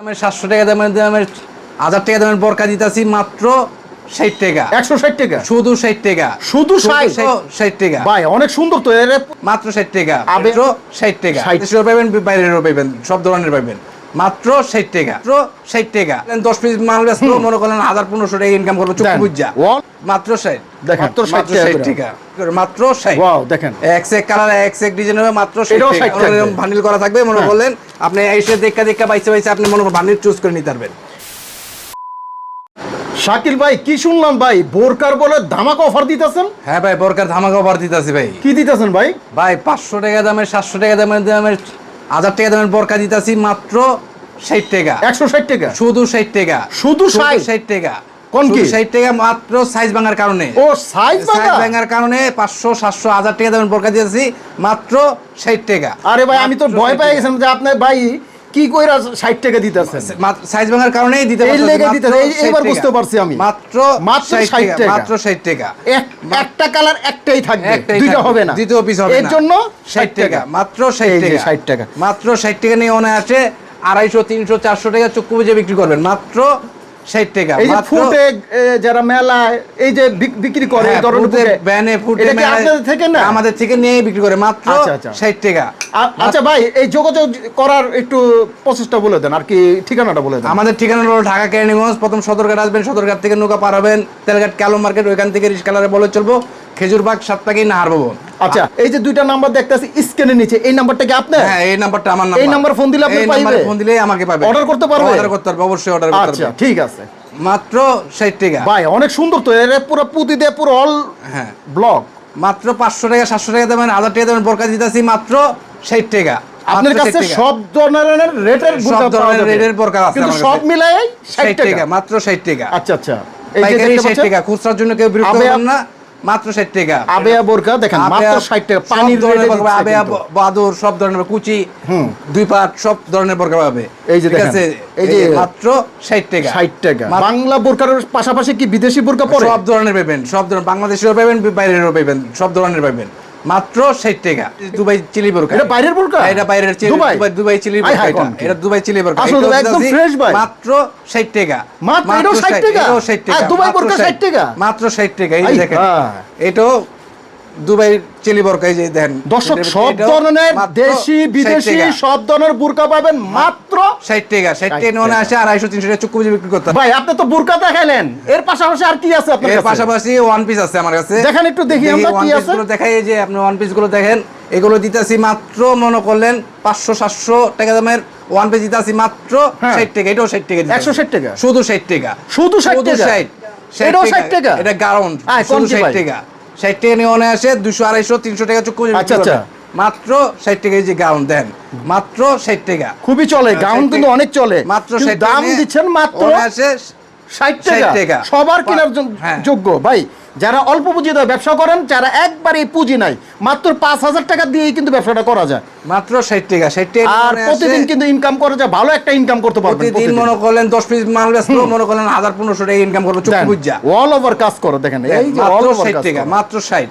দামের সাতশো টাকা দামের দামের হাজার টাকা দামের বরকা দিতেছি মাত্র ষাট টাকা। একশো ষাট টাকা? শুধু ষাট টাকা। শুধু ষাট? টাকা। ভাই অনেক সুন্দর তো মাত্র ষাট টাকা। ষাট টাকা। 60 দেশেও পাবেন বাইরেরও পাবেন সব ধরনের পাবেন মাত্র ষাট টাকা। মাত্র ষাট টাকা। দশ পিস মাল ব্যস্ত মনে করলেন হাজার পনেরোশো টাকা ইনকাম করব চুক্তি বুঝা। মাত্র ষাট। দেখেন, মাত্র 60 মাত্র টাকা ষাট টাকা। মাত্র ষাট। দেখেন। এক্স এক কালার এক্স এক ডিজাইন হবে মাত্র এটাও 60 টাকা। ভান্ডিল করা থাকবে মনে হ্যাঁ। করলেন আপনি এসে দেখা দেখা বাইসে বাইসে আপনি মনে ভান্ডিল চুজ করে নিতে পারবেন। শাকিল ভাই কি শুনলাম ভাই বোরকার বলে ধামাকা অফার দিতেছেন? হ্যাঁ ভাই বরকার ধামাকা অফার দিতেছি ভাই। কি দিতেছেন ভাই? ভাই পাঁচশো টাকা দামের সাতশো টাকা দামের দামের হাজার টাকা দামের বরকা দিতেছি মাত্র ষাট টাকা। একশো ষাট টাকা? শুধু ষাট টাকা। শুধু 60? ষাট? টাকা। কোন কি? ষাট টাকা মাত্র সাইজ ভাঙার কারণে। ও সাইজ সাইজ ভাঙার কারণে পাঁচশো সাতশো হাজার টাকা দামের বরকা দিতেছি মাত্র ষাট টাকা। আরে ভাই আমি তো ভয় 60 পেয়ে গেছিলাম যে আপনার ভাই কি কইরা ষাট টাকা দিতেছেন? সাইজ ভাঙার কারণেই দিতে এই লেগে মাত্র দিতে- এই- 60 এইবার বুঝতে পারছি আমি। মাত্র মাত্র 60 60 টাকা। মাত্র ষাট টাকা। একটা কালার একটাই থাকবে দুইটা হবে না। দ্বিতীয় পিস হবে না। এর জন্য ষাট টাকা মাত্র ষাট এই যে টাকা। 60 টাকা। মাত্র ষাট টাকা নিয়ে ওনে আসে আড়াইশো তিনশো চারশো টাকা চক্ষু বুঝে বিক্রি করবেন। মাত্র ষাট টাকা এই ফুটে যারা মেলায় এই যে বিক্রি করে ব্যানে ফুটে আপনাদের থেকে না? আমাদের থেকে নিয়ে বিক্রি করে মাত্র আচ্ছা, আচ্ছা। ষাট টাকা। আচ্ছা ভাই এই যোগাযোগ করার একটু প্রসেসটা বলে দেন আর কি ঠিকানাটা বলে দেন। আমাদের ঠিকানা হলো ঢাকা কেরানীগঞ্জ প্রথম সদরঘাট আসবেন সদরঘাট থেকে নৌকা পার হবেন তেলঘাট কালো মার্কেট ওইখান থেকে রিসকালারে বলে চলবো। খেজুরবাগ সাতটাকে নাহার ভবন আচ্ছা এই যে দুইটা নাম্বার দেখতেছি স্ক্রিনের নিচে এই নাম্বারটা কি আপনার? হ্যাঁ এই নাম্বারটা আমার এই নাম্বার ফোন দিলে আপনি পাইবে? নাম্বারে ফোন দিলে আমাকে পাবে। Order করতে পারবে? অর্ডার করতে পারবে অবশ্যই অর্ডার করতে আচ্ছা ঠিক আছে। মাত্র ষাট টাকা। ভাই অনেক সুন্দর তো এর পুরো পুঁতি দিয়ে পুরো অল হ্যাঁ। ব্লক মাত্র পাঁচশো টাকা সাতশো টাকা দেবেন হাজার টাকা দেবেন বরকা দিতেছি মাত্র ষাট টাকা। আপনার কাছে সব ধরনের রেটের সব ধরনের রেটের বোরকা আছে কিন্তু সব মিলাই 60 60 টাকা মাত্র ষাট টাকা। আচ্ছা আচ্ছা। এই যে পাইকারি দেখতে ষাট পাচ্ছেন টাকা খুচরার জন্য কেউ বিরক্ত হবেন না। মাত্র ষাট টাকা। আবেয়া বোরকা দেখেন মাত্র আবেয়া 60 টাকা পানির ধরনের আবেয়া বাদর সব ধরনের কুচি হুম। দুই পাট সব ধরনের বোরকা পাবে। এই যে দেখেন, এই যে- মাত্র ষাট টাকা। 60 টাকা। বাংলা বোরকার পাশাপাশি কি বিদেশি বোরকা পড়ে সব ধরনের পাবেন সব ধরনের বাংলাদেশেরও পাবেন বাইরেরও পাবেন সব ধরনের পাবেন। মাত্র ষাট টাকা দুবাই চিলি বোরকা এটা বাইরের বোরকা? এটা বাইরের চিলি দুবাই? দুবাই চিলি বোরকা হায়, এটা দুবাই চিলি বোরকা আসলে একদম ফ্রেশ ভাই। মাত্র ষাট টাকা মাত্র 60 ষাট- টাকা? এটাও ষাট টাকা দুবাই বোরকা 60 টাকা? মাত্র ষাট টাকা এই দেখেন হায়। এটাও দুবাই চিলি বোরকা যে দেখেন। দর্শক সব ধরনের দেশি বিদেশি সব ধরনের বোরকা পাবেন মাত্র ষাট টাকা। 60 টাকা। নিয়ে টাকা। আসে আড়াইশো তিনশো টাকা চুক্তি বুঝে বিক্রি করতে ভাই আপনি তো বোরকা দেখাইলেন। এর পাশাপাশি আর কি আছে আপনার এর পাশাপাশি ওয়ান পিস আছে আমার কাছে। দেখান একটু দেখি আমরা কি আছে। গুলো দেখাই যে আপনি ওয়ান পিসগুলো দেখেন এগুলো দিতেছি মাত্র মনে করলেন পাঁচশো সাতশো টাকা দামের ওয়ান পিস দিতেছি মাত্র হ্যাঁ। ষাট টাকা। এটাও ষাট টাকা দিতেছি। 160 টাকা? শুধু ষাট টাকা। শুধু 60 টাকা? এটাও 60 টাকা? এটা কোন শুধু কি ষাট ভাই? টাকা। ষাট টাকা নিয়ে অনে আসে দুশো আড়াইশো তিনশো টাকা চুক্তি আচ্ছা, আচ্ছা। মাত্র ষাট টাকা এই যে গাউন দেন মাত্র ষাট টাকা। খুবই চলে গাউন কিন্তু অনেক চলে। মাত্র 60 দাম দিচ্ছেন মাত্র অনে আসে 60 60 টাকা। টাকা। সবার কেনার হ্যাঁ। যোগ্য। ভাই যারা অল্প পুঁজি দিয়ে ব্যবসা করেন যারা একবারে পুঁজি নাই মাত্র পাঁচ হাজার টাকা দিয়েই কিন্তু ব্যবসাটা করা যায়। মাত্র ষাট টাকা। ষাট টাকা আর প্রতিদিন কিন্তু ইনকাম করা যায় ভালো একটা ইনকাম করতে পারবেন প্রতিদিন মনে করলেন দশ পিস মাল ব্যস্ত মনে করলেন হাজার পনেরোশো টাকা ইনকাম করব চুক্তি বুঝা। অল ওভার কাজ করো দেখেন এই যে অল ওভার ষাট টাকা। মাত্র ষাট।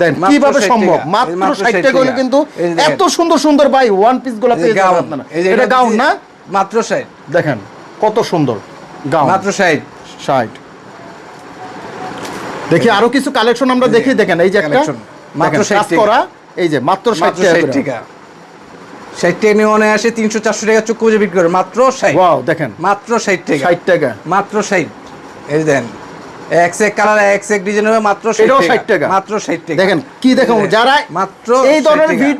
দেন কীভাবে 60 সম্ভব? মাত্র মাত্র 60 60 টাকা হলে কিন্তু। এত সুন্দর সুন্দর ভাই ওয়ান পিসগুলো পেয়ে যাবেন আপনারা। এটা গাউন না? মাত্র ষাট। দেখেন কত সুন্দর। গাউন। মাত্র ষাট। ষাট। দেখি আরও কিছু কালেকশন আমরা দেখি দেখেন এই যে একটা। মাত্র দেখেন, 60 কাজ টাকা। করা এই যে মাত্র ষাট টাকা ষাট টাকা। নিয়ে আসে তিনশো চারশো টাকা চুক্তি বুঝে বিক্রি করে। মাত্র ষাট। ওয়াও দেখেন। মাত্র ষাট টাকা। ষাট টাকা। মাত্র ষাট। এই দেন এক্স এক কালার এক্স এক ডিজাইন হবে মাত্র এটাও 60 60 টাকা। মাত্র ষাট টাকা। দেখেন কি যারা মাত্র এই ধরনের ভিড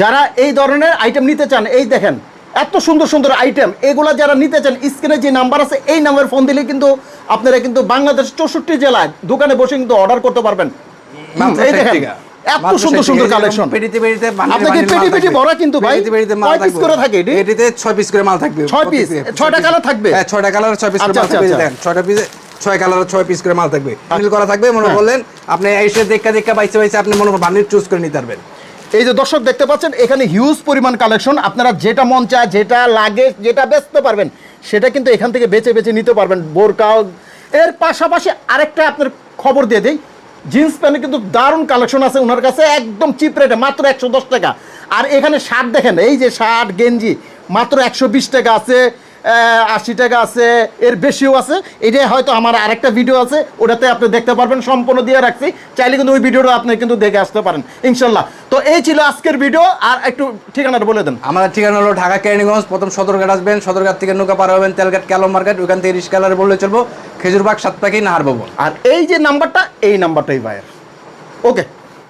যারা এই ধরনের আইটেম নিতে চান এই দেখেন এত সুন্দর সুন্দর আইটেম এগুলা যারা নিতে চান স্ক্রিনে যে নাম্বার আছে এই নাম্বার ফোন দিলে কিন্তু আপনারা কিন্তু বাংলাদেশ চৌষট্টি জেলায় দোকানে বসে কিন্তু অর্ডার করতে পারবেন এই দেখেন এত সুন্দর সুন্দর কালেকশন পেটিতে পেটিতে আপনাকে পেটি পেটি ভরা কিন্তু ভাই। পেটিতে পেটিতে মাল কয় করে থাকে এটি? এটিতে ছয় পিস করে মাল থাকবে ছয়। ছয়টা colour থাকবে? হ্যাঁ কালার ছয় পিস করে আচ্ছা, মাল আচ্ছা, থাকবে আচ্ছা। দেখেন পিসে ছয় কালার ছয় পিস করে মাল থাকবে করা থাকবে মনে হ্যাঁ। করলেন আপনি এসে দেখা দেখা বাইসে বাইসে আপনি মনে বান্ডিল চুজ করে নিতে পারবেন এই যে দর্শক দেখতে পাচ্ছেন, এখানে হিউজ পরিমাণ কালেকশন আপনারা যেটা মন চায়, যেটা লাগে, যেটা বেচতে পারবেন, সেটা কিন্তু এখান থেকে বেছে বেছে নিতে পারবেন। বোরকাও এর পাশাপাশি আরেকটা আপনার খবর দিয়ে দেই। জিন্স প্যান্টে কিন্তু দারুণ কালেকশন আছে ওনার কাছে, একদম চিপ রেটে মাত্র একশো দশ টাকা। আর এখানে শার্ট দেখেন, এই যে শার্ট গেঞ্জি, মাত্র একশো বিশ টাকা আছে। আশি টাকা আছে এর বেশিও আছে। এটাই হয়তো আমার আরেকটা ভিডিও আছে ওটাতে আপনি দেখতে পারবেন সম্পূর্ণ দিয়ে রাখছি। চাইলে কিন্তু ওই ভিডিওটা আপনি কিন্তু দেখে আসতে পারেন ইনশাল্লাহ। তো এই ছিল আজকের ভিডিও আর একটু ঠিকানাটা বলে দেন। আমাদের ঠিকানা হলো ঢাকা কেরানীগঞ্জ প্রথম সদরঘাট আসবেন সদরঘাট থেকে নৌকা পার হবেন তেলঘাট ক্যালো মার্কেট ওখান থেকে রিস্কালারে বললে চলবো খেজুরবাগ সাতপাখি নাহার ভবন আর এই যে নাম্বারটা এই নাম্বারটাই ভাইয়ের ওকে